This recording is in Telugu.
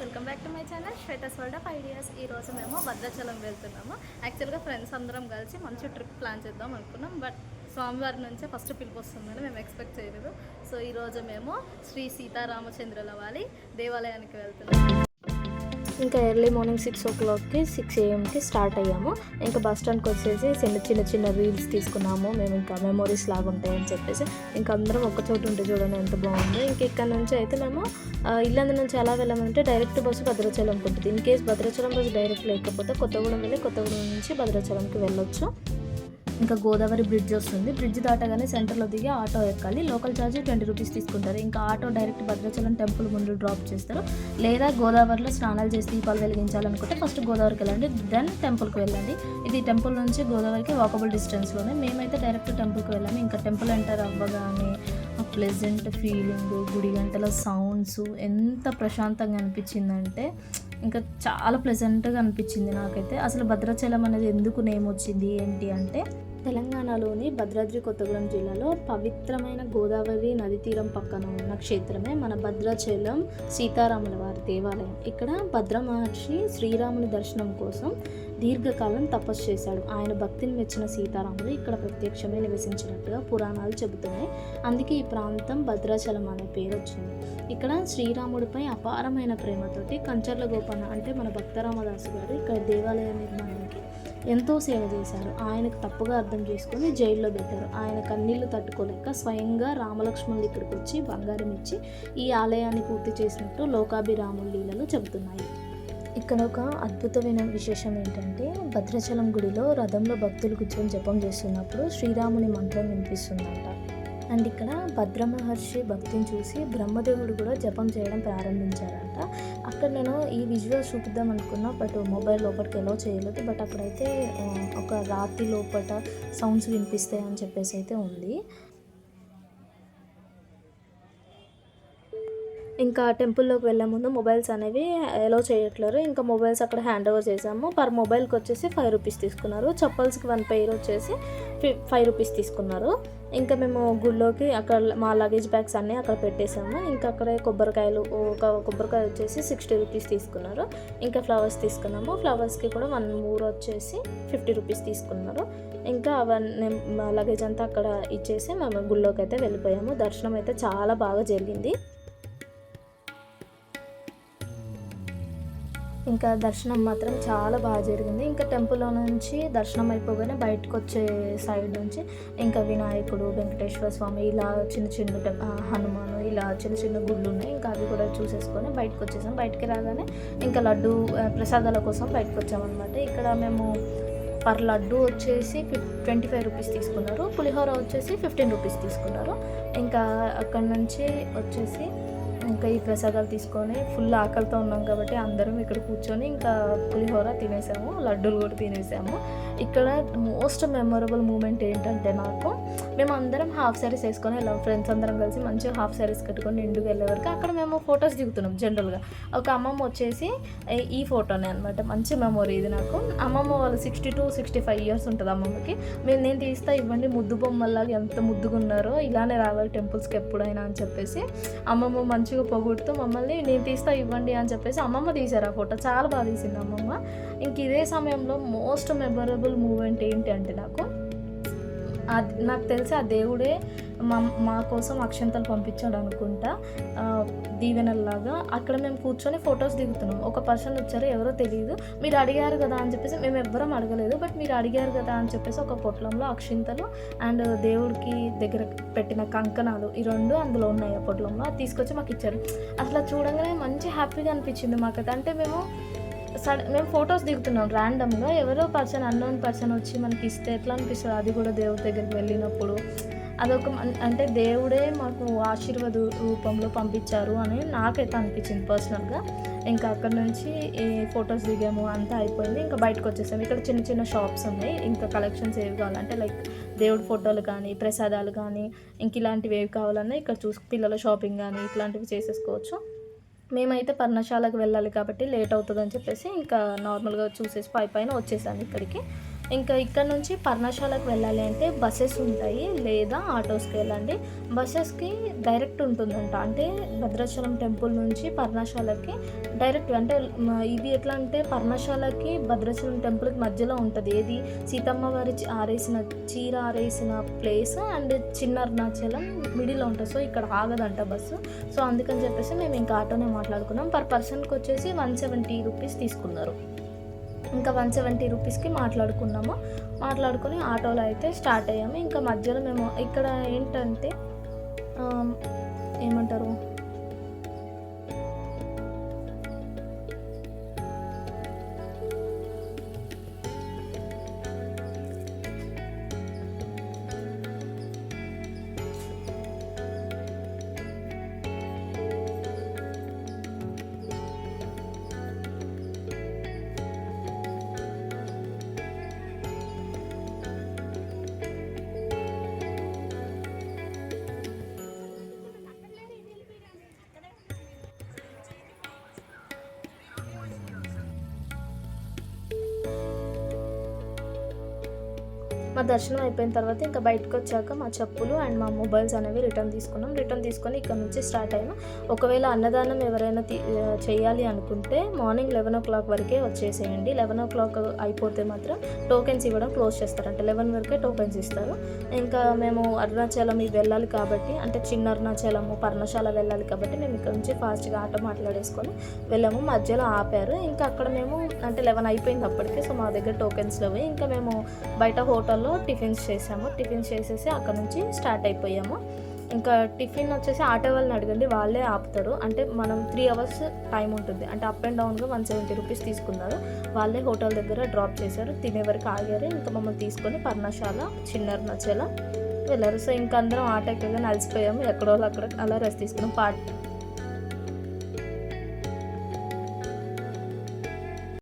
Welcome back to my channel Shwetha's world of ideas ఈ రోజు మేము భద్రాచలం వెళ్తున్నాము. యాక్చువల్గా ఫ్రెండ్స్ అందరం కలిసి మంచి ట్రిప్ ప్లాన్ చేద్దాం అనుకున్నాం. బట్ స్వామివారి నుంచే ఫస్ట్ పిలుపు వస్తుందని మేము ఎక్స్పెక్ట్ చేయలేదు. సో ఈరోజు మేము శ్రీ సీతారామచంద్రుల వాలి దేవాలయానికి వెళ్తున్నాము. ఇంకా ఎర్లీ మార్నింగ్ సిక్స్ ఓ క్లాక్కి సిక్స్ ఏఎంకి స్టార్ట్ అయ్యాము. ఇంకా బస్ స్టాండ్కి వచ్చేసి చిన్న చిన్న చిన్న రీల్స్ తీసుకున్నాము. మేము ఇంకా మెమొరీస్ లాగా ఉంటాయని చెప్పేసి ఇంకా అందరం ఒక చోట ఉంటే చూడండి ఎంత బాగుందో. ఇంక ఇక్కడ నుంచి అయితే మేము ఆ, ఇల్లందు నుంచి ఎలా వెళ్ళామంటే డైరెక్ట్ బస్సు భద్రాచలం ఉంటుంది. In case Bhadrachalam bus direct లేకపోతే కొత్తగూడెం వెళ్ళి కొత్తగూడెం నుంచి భద్రాచలంకి వెళ్ళొచ్చు. ఇంకా గోదావరి బ్రిడ్జ్ వస్తుంది. బ్రిడ్జ్ దాటగానే సెంటర్లో దిగి ఆటో ఎక్కాలి. లోకల్ ఛార్జ్ ట్వంటీ రూపీస్ తీసుకుంటారు. ఇంకా ఆటో డైరెక్ట్ భద్రాచలం టెంపుల్ ముందు డ్రాప్ చేస్తారు. లేదా గోదావరిలో స్నానాలు చేసి దీపాలు వెలిగించాలనుకుంటే ఫస్ట్ గోదావరికి వెళ్ళండి. దెన్ టెంపుల్కి వెళ్ళండి. ఇది టెంపుల్ నుంచి గోదావరికి వాకబుల్ డిస్టెన్స్లోనే మేమైతే డైరెక్ట్ టెంపుల్కి వెళ్ళాము. ఇంకా టెంపుల్ ఎంటర్ అవ్వగానే ఆ ప్లెజెంట్ ఫీలింగ్ గుడి గంటల సౌండ్స్ ఎంత ప్రశాంతంగా అనిపించిందంటే ఇంకా చాలా ప్లెజెంట్గా అనిపించింది నాకైతే. అసలు భద్రాచలం అనేది ఎందుకు నేమ్ వచ్చింది ఏంటి అంటే తెలంగాణలోని భద్రాద్రి కొత్తగూడెం జిల్లాలో పవిత్రమైన గోదావరి నది తీరం పక్కన ఉన్న క్షేత్రమే మన భద్రాచలం సీతారాముల వారి దేవాలయం. ఇక్కడ భద్ర మహర్షి శ్రీరాముని దర్శనం కోసం దీర్ఘకాలం తపస్సు చేశాడు. ఆయన భక్తిని మెచ్చిన సీతారాములు ఇక్కడ ప్రత్యక్షమే నివసించినట్టుగా పురాణాలు చెబుతున్నాయి. అందుకే ఈ ప్రాంతం భద్రాచలం అనే పేరు వచ్చింది. ఇక్కడ శ్రీరాముడిపై అపారమైన ప్రేమతోటి కంచర్ల గోపన్న అంటే మన భక్తరామదాసు గారు ఇక్కడ దేవాలయ నిర్మాణానికి ఎంతో సేవ చేశారు. ఆయనకు తప్పుగా అర్థం చేసుకొని జైల్లో పెట్టారు. ఆయన కన్నీళ్ళు తట్టుకోలేక స్వయంగా రామలక్ష్మణులు ఇక్కడికి వచ్చి బంగారం ఇచ్చి ఈ ఆలయాన్ని పూర్తి చేసినట్టు లోకాభిరాముల లీలలు చెబుతున్నాయి. ఇక్కడ ఒక అద్భుతమైన విశేషం ఏంటంటే భద్రాచలం గుడిలో రథంలో భక్తులు కూర్చొని జపం చేస్తున్నప్పుడు శ్రీరాముని మంత్రం వినిపిస్తుందంట. అండ్ ఇక్కడ భద్ర మహర్షి భక్తిని చూసి బ్రహ్మదేవుడు కూడా జపం చేయడం ప్రారంభించారంట. అక్కడ నేను ఈ విజువల్స్ చూపిద్దాం అనుకున్నా బట్ మొబైల్ లోపలికి ఎలా చేయలేదు. బట్ అక్కడైతే ఒక రాతి లోపల సౌండ్స్ వినిపిస్తాయి అని చెప్పేసి అయితే ఉంది. ఇంకా టెంపుల్లోకి వెళ్ళే ముందు మొబైల్స్ అనేవి ఎలో చేయట్లేరు. ఇంకా మొబైల్స్ అక్కడ హ్యాండ్ ఓవర్ చేసాము పర్ మొబైల్కి వచ్చేసి ఫైవ్ రూపీస్ తీసుకున్నారు. చప్పల్స్కి వన్ పెయిర్ వచ్చేసి ఫైవ్ రూపీస్ తీసుకున్నారు. ఇంకా మేము గుళ్ళోకి అక్కడ మా లగేజ్ బ్యాగ్స్ అన్నీ అక్కడ పెట్టేసాము. ఇంకా అక్కడే కొబ్బరికాయలు ఒక కొబ్బరికాయ వచ్చేసి సిక్స్టీ రూపీస్ తీసుకున్నారు. ఇంకా ఫ్లవర్స్ తీసుకున్నాము. ఫ్లవర్స్కి కూడా వన్ మూర్ వచ్చేసి ఫిఫ్టీ రూపీస్ తీసుకున్నారు. ఇంకా అవన్నీ మా లగేజ్ అంతా అక్కడ ఇచ్చేసి మేము గుళ్ళోకి అయితే వెళ్ళిపోయాము. దర్శనం అయితే చాలా బాగా జరిగింది. ఇంకా దర్శనం మాత్రం చాలా బాగా జరిగింది. ఇంకా టెంపుల్లో నుంచి దర్శనం అయిపోగానే బయటకు వచ్చే సైడ్ నుంచి ఇంకా వినాయకుడు వెంకటేశ్వర స్వామి ఇలా చిన్న చిన్న టెం- ఇలా చిన్న చిన్న గుళ్ళు ఉన్నాయి. ఇంకా అవి కూడా చూసేసుకొని బయటకు వచ్చేసాం బయటికి రాగానే ఇంకా లడ్డు ప్రసాదాల కోసం బయటకు వచ్చామన్నమాట ఇక్కడ మేము పర్ లడ్డు వచ్చేసి ఫిఫ్ ట్వంటీ ఫైవ్ రూపీస్ తీసుకున్నారు. పులిహోర వచ్చేసి ఫిఫ్టీన్ రూపీస్ తీసుకున్నారు. ఇంకా అక్కడ నుంచి వచ్చేసి ఇంకా ఈ ప్రసాదాలు తీసుకొని ఫుల్ ఆకలితో ఉన్నాం కాబట్టి అందరం ఇక్కడ కూర్చొని ఇంకా పులిహోర తినేసాము లడ్డూలు కూడా తినేసాము. ఇక్కడ మోస్ట్ మెమొరబుల్ మూమెంట్ ఏంటంటే నాకు మేము అందరం హాఫ్ శారీస్ వేసుకొని వెళ్ళాం ఫ్రెండ్స్ అందరం కలిసి మంచిగా హాఫ్ శారీస్ కట్టుకొని నిండుగా వెళ్ళే వరకు అక్కడ మేము ఫొటోస్ దిగుతున్నాం జనరల్గా ఒక అమ్మమ్మ వచ్చేసి ఈ- ఫోటోనే అనమాట మంచి మెమొరీ ఇది నాకు. అమ్మమ్మ వాళ్ళు sixty two sixty five years ఉంటుంది అమ్మమ్మకి. మేము నేను తీస్తా ఇవ్వండి ముద్దు బొమ్మల్లాగా ఎంత ముద్దుగా ఉన్నారో ఇలానే రావాలి టెంపుల్స్కి ఎప్పుడైనా అని చెప్పేసి అమ్మమ్మ మంచిగా పొగుడుతూ మమ్మల్ని నేను తీస్తా ఇవ్వండి అని చెప్పేసి అమ్మమ్మ తీశారు ఆ ఫోటో. చాలా బాగా తీసింది అమ్మమ్మ. ఇంక ఇదే సమయంలో మోస్ట్ మెమొరబుల్ మూమెంట్ ఏంటి అంటే నాకు అది నాకు తెలిసి ఆ దేవుడే మా మా కోసం అక్షంతలు పంపించాడు అనుకుంటా. దీవెనల్లాగా. అక్కడ మేము కూర్చొని ఫొటోస్ దిగుతున్నాం. ఒక పర్సన్ వచ్చారు ఎవరో తెలియదు మీరు అడిగారు కదా అని చెప్పేసి మేము ఎవ్వరం అడగలేదు. బట్ మీరు అడిగారు కదా అని చెప్పేసి ఒక పొట్లంలో అక్షింతలు అండ్ దేవుడికి దగ్గర పెట్టిన కంకణాలు ఈ రెండు అందులో ఉన్నాయి ఆ పొట్లంలో. అది తీసుకొచ్చి మాకు ఇచ్చారు. అసలు చూడంగానే మంచి హ్యాపీగా అనిపించింది మాకైతే అంటే మేము సడన్ మేము ఫొటోస్ దిగుతున్నాం ర్యాండమ్గా. ఎవరో పర్సన్ అన్నోన్ పర్సన్ వచ్చి మనకి ఇస్తే ఎట్లా అనిపిస్తుంది? అది కూడా దేవుడి దగ్గరికి వెళ్ళినప్పుడు. అదొక మన్- అంటే దేవుడే మాకు ఆశీర్వాద రూపంలో పంపించారు అని నాకైతే అనిపించింది పర్సనల్గా. ఇంకా అక్కడ నుంచి ఈ ఫొటోస్ దిగాము అంతా అయిపోయింది. ఇంకా బయటకు వచ్చేసాము. ఇక్కడ చిన్న చిన్న షాప్స్ ఉన్నాయి. ఇంకా కలెక్షన్స్ ఏవి కావాలంటే లైక్ దేవుడి ఫోటోలు కానీ ప్రసాదాలు కానీ ఇంక ఇలాంటివి ఏవి కావాలన్నా ఇక్కడ చూసి పిల్లల షాపింగ్ కానీ ఇట్లాంటివి చేసేసుకోవచ్చు. మేమైతే పర్ణశాలకు వెళ్ళాలి కాబట్టి లేట్ అవుతుందని చెప్పేసి ఇంకా నార్మల్గా చూసేసి పై పైన వచ్చేసాను ఇక్కడికి. ఇంకా ఇక్కడ నుంచి పర్ణశాలకు వెళ్ళాలి అంటే బస్సెస్ ఉంటాయి లేదా ఆటోస్కి వెళ్ళండి. బస్సెస్కి డైరెక్ట్ ఉంటుందంట. అంటే భద్రాచలం టెంపుల్ నుంచి పర్ణశాలకి డైరెక్ట్ అంటే ఇది ఎట్లా అంటే పర్ణశాలకి భద్రాచలం టెంపుల్కి మధ్యలో ఉంటుంది. ఏది? సీతమ్మ వారి ఆరేసిన చీర ఆరేసిన ప్లేస్ అండ్ చిన్న అరుణాచలం మిడిల్లో ఉంటుంది. సో ఇక్కడ ఆగదంట బస్సు సో అందుకని చెప్పేసి మేము ఇంకా ఆటోనే మాట్లాడుకున్నాం. పర్ పర్సన్కి వచ్చేసి వన్ సెవెంటీ రూపీస్ తీసుకున్నారు. ఇంకా వన్ సెవెంటీ రూపీస్కి మాట్లాడుకున్నాము. మాట్లాడుకొని ఆటోలో అయితే స్టార్ట్ అయ్యాము. ఇంకా మధ్యలో మేము ఇక్కడ ఏంటంటే ఏమంటారు? మా దర్శనం అయిపోయిన తర్వాత ఇంకా బయటకు వచ్చాక మా చెప్పులు అండ్ మా మొబైల్స్ అనేవి రిటర్న్ తీసుకున్నాం. రిటర్న్ తీసుకొని ఇక్కడ నుంచి స్టార్ట్ అయినా ఒకవేళ అన్నదానం ఎవరైనా తీ- చేయాలి అనుకుంటే మార్నింగ్ లెవెన్ ఓ క్లాక్ వరకే వచ్చేసేయండి. లెవెన్ ఓ క్లాక్ అయిపోతే మాత్రం టోకెన్స్ ఇవ్వడం క్లోజ్ చేస్తారంట. లెవెన్ వరకే టోకెన్స్ ఇస్తారు. ఇంకా మేము అరుణాచలం ఇవి వెళ్ళాలి కాబట్టి అంటే చిన్న అరుణాచలము పర్ణశాల వెళ్ళాలి కాబట్టి మేము ఇక్కడ నుంచి ఫాస్ట్గా ఆటో మాట్లాడేసుకొని వెళ్ళాము. మధ్యలో ఆపారు. ఇంకా అక్కడ మేము అంటే లెవెన్ అయిపోయింది అప్పటికే సో మా దగ్గర టోకెన్స్ లేవు. ఇంకా మేము బయట హోటల్లో టిఫిన్స్ చేసాము. టిఫిన్స్ చేసేసి అక్కడ నుంచి స్టార్ట్ అయిపోయాము. ఇంకా టిఫిన్ వచ్చేసి ఆటో వాళ్ళని అడగండి వాళ్ళే ఆపుతారు. అంటే మనం త్రీ అవర్స్ టైం ఉంటుంది. అంటే అప్ అండ్ డౌన్గా వన్ సెవెంటీ రూపీస్ తీసుకున్నారు. వాళ్ళే హోటల్ దగ్గర డ్రాప్ చేశారు. తినే వరకు ఆగారు. ఇంకా మమ్మల్ని తీసుకొని పర్ణశాల చిన్నర నచ్చేలా వెళ్ళారు. సో ఇంకా అందరం ఆటో ఎక్కగా అలసిపోయాము. ఎక్కడో అక్కడ అలా రెస్ట్ తీసుకున్నాం పార్ట్